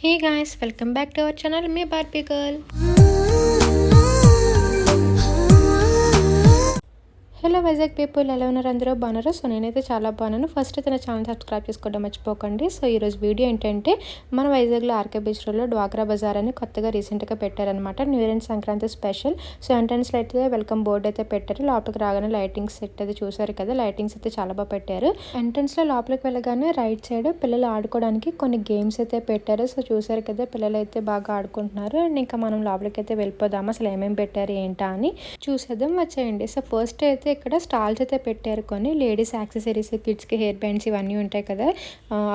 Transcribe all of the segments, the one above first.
Hey guys welcome back to our channel me Barbie girl hello Vizag people ఎలా ఉన్నారు అందరూ? బాగున్నారు? So నేనైతే చాలా బాగున్నాను. ఫస్ట్ అయితే నా ఛానల్ సబ్స్క్రైబ్ చేసుకోవడం మర్చిపోకండి. సో ఈరోజు వీడియో ఏంటంటే మన వైజాగ్లో ఆర్కే బీచ్ రోడ్లో డ్వాక్రా బజార్ అని కొత్తగా రీసెంట్గా పెట్టారనమాట new year and Sankranti special. So ఎంట్రన్స్లో అయితే వెల్కమ్ బోర్డు అయితే పెట్టారు. లోపలికి రాగానే లైటింగ్స్ సెట్ అయితే చూసారు కదా లైటింగ్స్ అయితే చాలా బాగా పెట్టారు. ఎంట్రన్స్లో లోపలికి వెళ్ళగానే రైట్ సైడ్ పిల్లలు ఆడుకోవడానికి కొన్ని గేమ్స్ అయితే పెట్టారు. సో చూసారు కదా పిల్లలు అయితే బాగా ఆడుకుంటున్నారు. అండ్ ఇంకా మనం లోపలికి అయితే వెళ్ళిపోదాం అసలు ఏమేమి పెట్టారు ఏంటా అని చూసేద్దాం వచ్చేయండి. సో ఫస్ట్ అయితే ఇక్కడ స్టాల్స్ అయితే పెట్టారు కొన్ని. లేడీస్ యాక్సెసరీస్ కిడ్స్కి హెయిర్ బ్యాండ్స్ ఇవన్నీ ఉంటాయి కదా.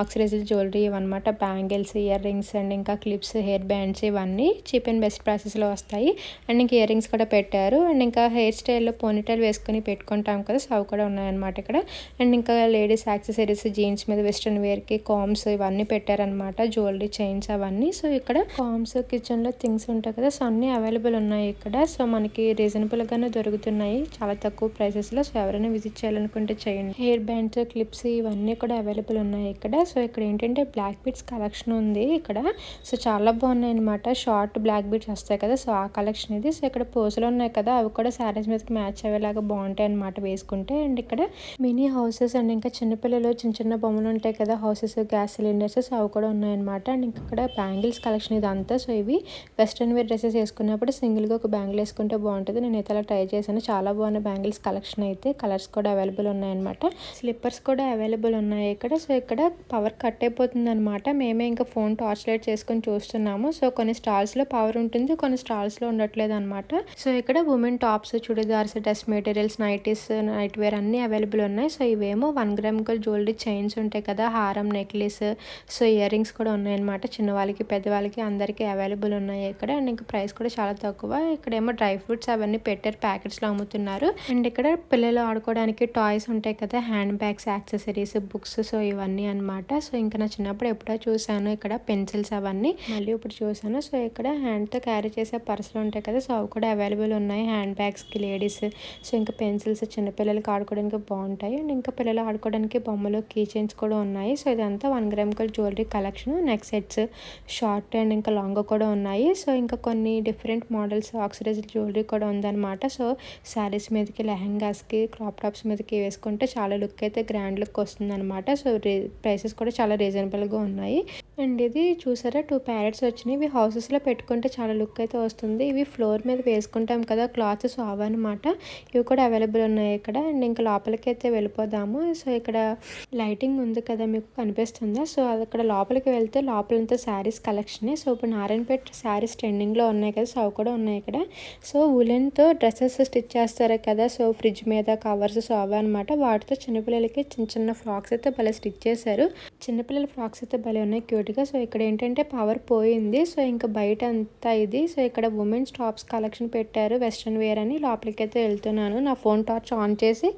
ఆక్సిడైజల్ జ్యువెలరీ ఇవన్నమాట. బ్యాంగిల్స్ ఇయర్ రింగ్స్ అండ్ ఇంకా క్లిప్స్ హెయిర్ బ్యాండ్స్ ఇవన్నీ చీప్ అండ్ బెస్ట్ ప్రాసెస్లో వస్తాయి. అండ్ ఇంకా ఇయర్ రింగ్స్ కూడా పెట్టారు. అండ్ ఇంకా హెయిర్ స్టైల్లో పోనీటైల్ వేసుకొని పెట్టుకుంటాం కదా. సవ్ అవి కూడా ఉన్నాయన్నమాట ఇక్కడ. అండ్ ఇంకా లేడీస్ యాక్సెసరీస్ జీన్స్ మీద వెస్ట్రన్ వేర్కి కామ్స్ ఇవన్నీ పెట్టారనమాట జ్యువెలరీ చైన్స్ అవన్నీ. సో ఇక్కడ కామ్స్ కిచెన్లో థింగ్స్ ఉంటాయి కదా. సో అన్నీ అవైలబుల్ ఉన్నాయి ఇక్కడ. సో మనకి రీజనబుల్గానే దొరుకుతున్నాయి. చాలా తక్కువ ప్రైసెస్లో సో ఎవరైనా విజిట్ చేయాలనుకుంటే చేయండి. హెయిర్ బ్యాండ్స్ క్లిప్స్ ఇవన్నీ కూడా అవైలబుల్ ఉన్నాయి ఇక్కడ. సో ఇక్కడ ఏంటంటే బ్లాక్ బీట్స్ కలెక్షన్ ఉంది ఇక్కడ. సో చాలా బాగున్నాయి అనమాట షార్ట్ బ్లాక్ బీట్స్ వస్తాయి కదా సో ఆ కలెక్షన్ ఇది. సో ఇక్కడ పోసులు ఉన్నాయి కదా అవి కూడా శారీస్ మీదకి మ్యాచ్ అయ్యేలాగా బాగుంటాయి అనమాట వేసుకుంటే. అండ్ ఇక్కడ మినీ హౌసెస్ అండ్ ఇంకా చిన్నపిల్లలు చిన్న చిన్న బొమ్మలు ఉంటాయి కదా హౌసెస్ గ్యాస్ సిలిండర్స్ సో అవి కూడా ఉన్నాయన్నమాట అండ్ ఇంకా ఇక్కడ బ్యాంగిల్స్ కలెక్షన్ ఇదంతా సో ఇవి వెస్ట్రన్ వేర్ డ్రెస్సెస్ వేసుకున్నప్పుడు సింగిల్గా ఒక బ్యాంగిల్ వేసుకుంటే బాగుంటుంది. నేను అయితే అలా ట్రై చేశాను. చాలా బాగున్న బ్యాంగిల్స్ కలెక్షన్. కలెక్షన్ అయితే కలర్స్ కూడా అవైలబుల్ ఉన్నాయన్నమాట. స్లిప్పర్స్ కూడా అవైలబుల్ ఉన్నాయి ఇక్కడ. సో ఇక్కడ పవర్ కట్ అయిపోతుంది అనమాట మేమే ఇంకా ఫోన్ టార్చ్ లైట్ చేసుకొని చూస్తున్నాము. సో కొన్ని స్టాల్స్లో పవర్ ఉంటుంది కొన్ని స్టాల్స్లో ఉండట్లేదు అనమాట సో ఇక్కడ women tops churidars dress materials nighties night wear అన్నీ అవైలబుల్ ఉన్నాయి. సో ఇవేమో one gram gold jewellery chains ఉంటాయి కదా హారం నెక్లెస్ సో ఇయర్ రింగ్స్ కూడా ఉన్నాయన్నమాట. చిన్నవాళ్ళకి పెద్దవాళ్ళకి అందరికీ అవైలబుల్ ఉన్నాయి ఇక్కడ. అండ్ ఇంకా ప్రైస్ కూడా చాలా తక్కువ. ఇక్కడేమో డ్రై ఫ్రూట్స్ అవన్నీ పెట్టారు ప్యాకెట్స్లో అమ్ముతున్నారు. అండ్ ఇక్కడ పిల్లలు ఆడుకోవడానికి టాయ్స్ ఉంటాయి కదా hand bags accessories books so ఇవన్నీ అనమాట సో ఇంకా నా చిన్నప్పుడు ఎప్పుడో చూసాను ఇక్కడ పెన్సిల్స్ అవన్నీ. మళ్ళీ ఇప్పుడు చూసాను సో ఇక్కడ హ్యాండ్తో క్యారీ చేసే పర్సులు ఉంటాయి కదా సో అవి కూడా అవైలబుల్ ఉన్నాయి. హ్యాండ్ బ్యాగ్స్కి లేడీస్. సో ఇంకా పెన్సిల్స్ చిన్నపిల్లలకి ఆడుకోవడానికి బాగుంటాయి. అండ్ ఇంకా పిల్లలు ఆడుకోవడానికి బొమ్మలు కీ చైన్స్ కూడా ఉన్నాయి. సో ఇదంతా వన్ గ్రామ్ కల్ jewellery collection. Neck sets short and ఇంకా లాంగ్ కూడా ఉన్నాయి. సో ఇంకా కొన్ని డిఫరెంట్ మోడల్స్ ఆక్సిడైజ్ జ్యువెలరీ కూడా ఉందన్నమాట. సో శారీస్ మీదకి లెహంగాస్కి క్రాప్ టాప్స్ మీదకి వేసుకుంటే చాలా లుక్ అయితే గ్రాండ్ లుక్ వస్తుంది అనమాట సో ప్రైసెస్ కూడా చాలా రీజనబుల్గా ఉన్నాయి. అండ్ ఇది చూసారా టూ ప్యారెట్స్ వచ్చినాయి ఇవి హౌసెస్లో పెట్టుకుంటే చాలా లుక్ అయితే వస్తుంది. ఇవి ఫ్లోర్ మీద వేసుకుంటాం కదా క్లాత్స్ సో అవన్నమాట ఇవి కూడా అవైలబుల్ ఉన్నాయి ఇక్కడ. అండ్ ఇంకా లోపలికి అయితే వెళ్ళిపోదాము. సో ఇక్కడ లైటింగ్ ఉంది కదా మీకు కనిపిస్తుందా? సో అది ఇక్కడ లోపలికి వెళ్తే లోపలంతా శారీస్ కలెక్షనే. సో ఇప్పుడు నారాయణపేట శారీస్ ట్రెండింగ్లో ఉన్నాయి కదా సో అవి కూడా ఉన్నాయి ఇక్కడ. సో ఉలెన్తో డ్రెస్సెస్ స్టిచ్ చేస్తారు కదా సో ఫ్రిడ్జ్ మీద కవర్స్ సోవా అనమాట వాటితో చిన్నపిల్లలకి చిన్న చిన్న ఫ్రాక్స్ అయితే భలే స్టిచ్ చేశారు. చిన్నపిల్లల ఫ్రాక్స్ అయితే భలే ఉన్నాయి క్యూట్గా సో ఇక్కడ ఏంటంటే పవర్ పోయింది. సో ఇంకా బయట అంతా ఇది. సో ఇక్కడ ఉమెన్స్ టాప్స్ కలెక్షన్ పెట్టారు వెస్ట్రన్ వేర్ అని. లోపలికి అయితే వెళ్తున్నాను. నా ఫోన్ టార్చ్ ఆన్ చేసి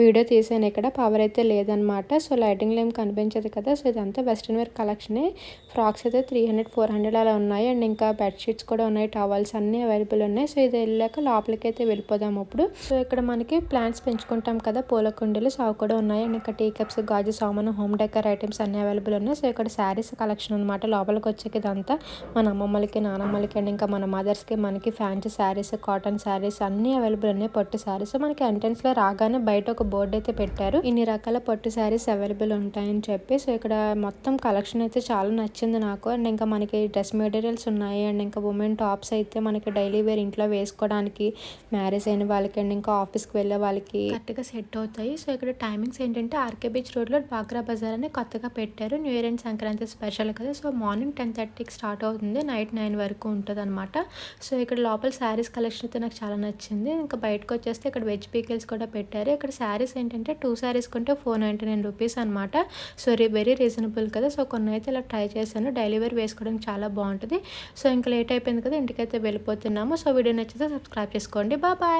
వీడియో తీసాను ఇక్కడ పవర్ అయితే లేదనమాట సో లైటింగ్లో ఏం కనిపించదు కదా. సో ఇదంతా వెస్ట్రన్ వేర్ కలెక్షనే ఫ్రాక్స్ అయితే త్రీ హండ్రెడ్ ఫోర్ హండ్రెడ్ అలా ఉన్నాయి. అండ్ ఇంకా బెడ్షీట్స్ కూడా ఉన్నాయి. టవల్స్ అన్నీ అవైలబుల్ ఉన్నాయి. సో ఇది వెళ్ళాక లోపలికి అయితే వెళ్ళిపోదాం అప్పుడు. సో ఇక్కడ మనకి ప్లాంట్స్ పెంచుకుంటాం కదా. పూల కుండీలు సో కూడా ఉన్నాయి. అండ్ ఇంకా టీ కప్స్ గాజు సామాను హోమ్ డెకర్ ఐటమ్స్ అన్నీ అవైలబుల్ ఉన్నాయి. సో ఇక్కడ శారీస్ కలెక్షన్ అనమాట లోపలికి వచ్చేకి ఇదంతా మన అమ్మమ్మలకి నానమ్మలకి అండ్ ఇంకా మన మదర్స్కి మనకి ఫ్యాన్సీ శారీస్ కాటన్ శారీస్ అన్నీ అవైలబుల్ ఉన్నాయి. పట్టు శారీస్. మనకి ఎంట్రన్స్లో రాగానే బయట ఒక బోర్డు అయితే పెట్టారు. ఇన్ని రకాల పట్టు శారీస్ అవైలబుల్ ఉంటాయని చెప్పి సో ఇక్కడ మొత్తం కలెక్షన్ అయితే చాలా నచ్చింది నాకు. అండ్ ఇంకా మనకి డ్రెస్ మెటీరియల్స్ ఉన్నాయి. అండ్ ఇంకా ఉమెన్ టాప్స్ అయితే మనకి డైలీ వేర్ ఇంట్లో వేసుకోవడానికి మ్యారేజ్ అయిన వాళ్ళకి అండ్ ఇంకా ఆఫీస్ ఆఫీస్కి వెళ్ళే వాళ్ళకి కరెక్ట్గా సెట్ అవుతాయి. సో ఇక్కడ టైమింగ్స్ ఏంటంటే ఆర్కే బీచ్ రోడ్లో బాగ్రా బజార్ అని కొత్తగా పెట్టారు. New year and Sankranti special కదా. సో మార్నింగ్ టెన్ థర్టీకి స్టార్ట్ అవుతుంది. నైట్ నైన్ వరకు ఉంటుంది అనమాట సో ఇక్కడ లోపల శారీస్ కలెక్షన్ అయితే నాకు చాలా నచ్చింది. ఇంకా బయటకు వచ్చేస్తే ఇక్కడ వెజ్ పీకిల్స్ కూడా పెట్టారు. ఇక్కడ శారీస్ ఏంటంటే టూ శారీస్ కొంటే ఫోర్ నైంటీ నైన్ రూపీస్ అనమాట సో వెరీ రీజనబుల్ కదా. సో కొన్ని అయితే ఇలా ట్రై చేశాను. డైలీ వేర్ వేసుకోవడానికి చాలా బాగుంటుంది. సో ఇంకా లేట్ అయిపోయింది కదా. ఇంటికైతే వెళ్ళిపోతున్నాము. సో వీడియో నచ్చితే సబ్స్క్రైబ్ చేసుకోండి. బాయ్.